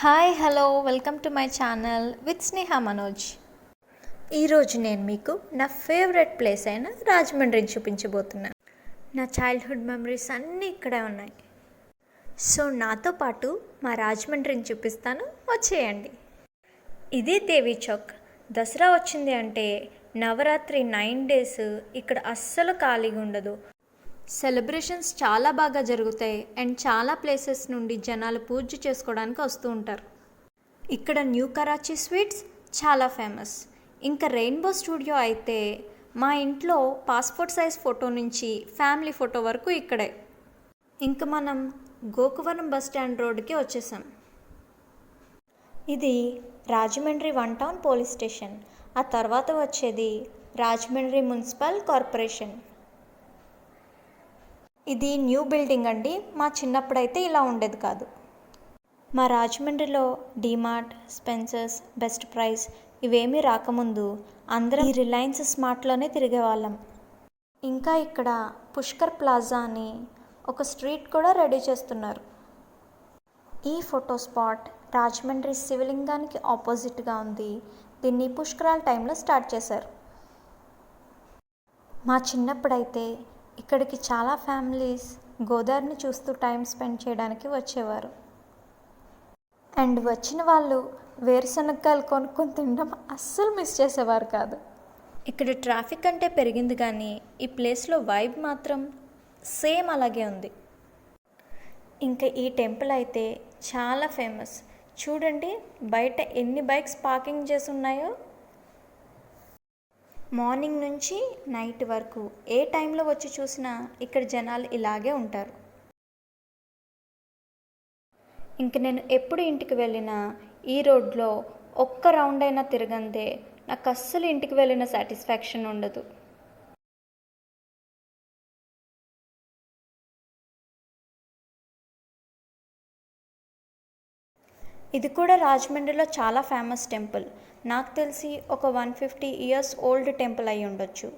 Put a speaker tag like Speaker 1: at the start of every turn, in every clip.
Speaker 1: Hi hello welcome to my channel with Sneha Manoj ఈరోజు నేను మీకు నా ఫేవరెట్ ప్లేస్ అయిన రాజమండ్రిని చూపించబోతున్నాను నా చైల్డ్హుడ్ మెమరీస్ అన్నీ ఇక్కడే ఉన్నాయి. సో నాతో పాటు మా రాజమండ్రిని చూపిస్తాను. వచ్చేయండి. ఇది దేవి చౌక్. దసరా వచ్చింది అంటే నవరాత్రి నైన్ డేస్ ఇక్కడ అస్సలు ఖాళీగా ఉండదు. సెలబ్రేషన్స్ చాలా బాగా జరుగుతాయి అండ్ చాలా ప్లేసెస్ నుండి జనాలు పూజ చేసుకోవడానికి వస్తూ ఉంటారు. ఇక్కడ న్యూ కరాచీ స్వీట్స్ చాలా ఫేమస్. ఇంకా రెయిన్బో స్టూడియో అయితే మా ఇంట్లో పాస్పోర్ట్ సైజ్ ఫోటో నుంచి ఫ్యామిలీ ఫోటో వరకు ఇక్కడే. ఇంకా మనం గోకువరం బస్ స్టాండ్ రోడ్డుకి వచ్చేసాం. ఇది Rajahmundry one town police station. ఆ తర్వాత వచ్చేది రాజమండ్రి మున్సిపల్ కార్పొరేషన్. ఇది న్యూ బిల్డింగ్ అండి. మా చిన్నప్పుడైతే ఇలా ఉండేది కాదు. మా రాజమండ్రిలో డీమార్ట్ స్పెన్సర్స్ బెస్ట్ ప్రైస్ ఇవేమీ రాకముందు అందరం ఈ రిలయన్స్ స్మార్ట్లోనే తిరిగేవాళ్ళం. ఇంకా ఇక్కడ పుష్కర్ ప్లాజా అని ఒక స్ట్రీట్ కూడా రెడీ చేస్తున్నారు. ఈ ఫోటో స్పాట్ రాజమండ్రి శివలింగానికి ఆపోజిట్గా ఉంది. దీన్ని పుష్కరాల టైంలో స్టార్ట్ చేశారు. మా చిన్నప్పుడైతే ఇక్కడికి చాలా ఫ్యామిలీస్ గోదావరిని చూస్తూ టైం స్పెండ్ చేయడానికి వచ్చేవారు. అండ్ వచ్చిన వాళ్ళు వేరుశనగకాయలు కొనుక్కొని తినడం అస్సలు మిస్ చేసేవారు కాదు. ఇక్కడ ట్రాఫిక్ అంటే పెరిగింది కానీ ఈ ప్లేస్లో వైబ్ మాత్రం సేమ్ అలాగే ఉంది. ఇంకా ఈ టెంపుల్ అయితే చాలా ఫేమస్. చూడండి బయట ఎన్ని బైక్స్ పార్కింగ్ చేసి ఉన్నాయో. మార్నింగ్ నుంచి నైట్ వరకు ఏ టైంలో వచ్చి చూసినా ఇక్కడ జనాలు ఇలాగే ఉంటారు. ఇంక నేను ఎప్పుడు ఇంటికి వెళ్ళినా ఈ రోడ్లో ఒక్క రౌండ్ అయినా తిరగందే నాకు అస్సలు ఇంటికి వెళ్ళిన సాటిస్ఫాక్షన్ ఉండదు. ఇది కూడా రాజమండ్రిలో చాలా ఫేమస్ టెంపుల్. నాకు తెలిసి ఒక one fifty years old temple అయి ఉండొచ్చు.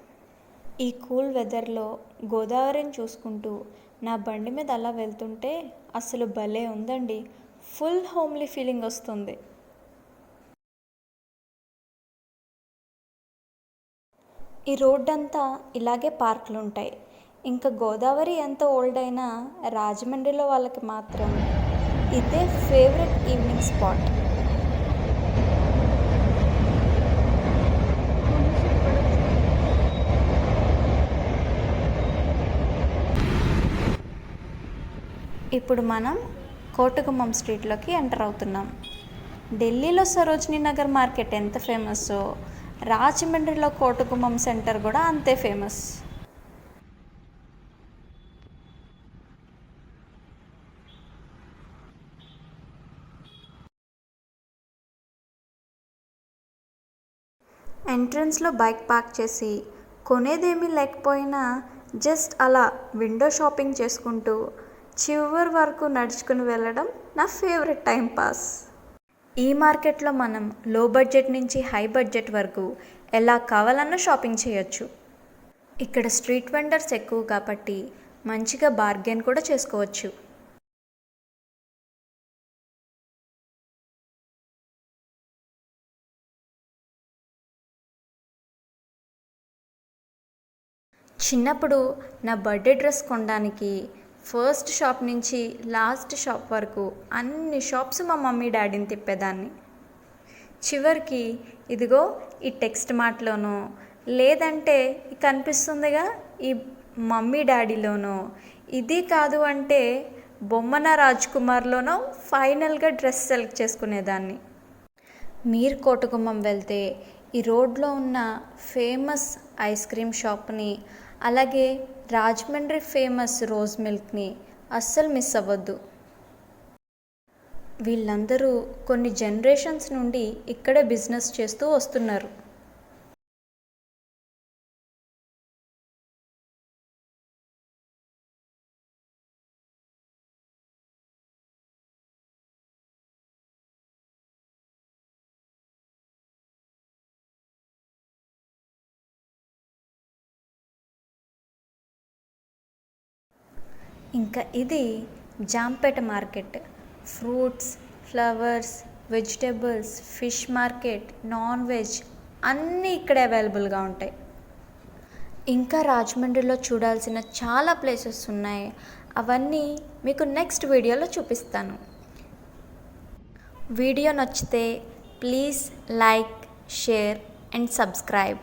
Speaker 1: ఈ కూల్ వెదర్లో గోదావరిని చూసుకుంటూ నా బండి మీద అలా వెళ్తుంటే అసలు భలే ఉందండి. ఫుల్ హోమ్లీ ఫీలింగ్ వస్తుంది. ఈ రోడ్ అంతా ఇలాగే పార్కులు ఉంటాయి. ఇంకా గోదావరి ఎంత ఓల్డ్ అయినా రాజమండ్రిలో వాళ్ళకి మాత్రం ఇదే ఫేవరెట్ ఈవినింగ్ స్పాట్. ఇప్పుడు మనం కోటగుమ్మం స్ట్రీట్లోకి ఎంటర్ అవుతున్నాం. ఢిల్లీలో సరోజినీ నగర్ మార్కెట్ ఎంత ఫేమస్సో రాజమండ్రిలో కోటగుమ్మం సెంటర్ కూడా అంతే ఫేమస్. ఎంట్రన్స్లో బైక్ పార్క్ చేసి కొనేదేమీ లేకపోయినా జస్ట్ అలా విండో షాపింగ్ చేసుకుంటూ చివరి వరకు నడుచుకుని వెళ్ళడం నా ఫేవరెట్ టైం పాస్. ఈ మార్కెట్లో మనం లో బడ్జెట్ నుంచి హై బడ్జెట్ వరకు ఎలా కావాలన్నా షాపింగ్ చేయొచ్చు. ఇక్కడ స్ట్రీట్ వెండర్స్ ఎక్కువ కాబట్టి మంచిగా బార్గెన్ కూడా చేసుకోవచ్చు. చిన్నప్పుడు నా బర్త్డే డ్రెస్ కొనడానికి ఫస్ట్ షాప్ నుంచి లాస్ట్ షాప్ వరకు అన్ని షాప్స్ మా మమ్మీ డాడీని తిప్పేదాన్ని. చివరికి ఇదిగో ఈ టెక్స్ట్ మార్ట్లోనో లేదంటే కనిపిస్తుందిగా ఈ మమ్మీ డాడీలోనో ఇది కాదు అంటే బొమ్మన రాజ్ కుమార్లోనో ఫైనల్గా డ్రెస్ సెలెక్ట్ చేసుకునేదాన్ని. మీరు కోటగుమ్మం వెళ్తే ఈ రోడ్లో ఉన్న ఫేమస్ ఐస్ క్రీమ్ షాప్ని అలాగే రాజమండ్రి ఫేమస్ రోజ్ మిల్క్ని అస్సలు మిస్ అవ్వద్దు. వీళ్ళందరూ కొన్ని జనరేషన్స్ నుండి ఇక్కడే బిజినెస్ చేస్తూ వస్తున్నారు. ఇంకా ఇది Jampeta market. Fruits flowers vegetables fish market non veg అన్నీ ఇక్కడే అవైలబుల్గా ఉంటాయి. ఇంకా రాజమండ్రిలో చూడాల్సిన చాలా ప్లేసెస్ ఉన్నాయి. అవన్నీ మీకు నెక్స్ట్ వీడియోలో చూపిస్తాను. వీడియో నచ్చితే please like share and subscribe.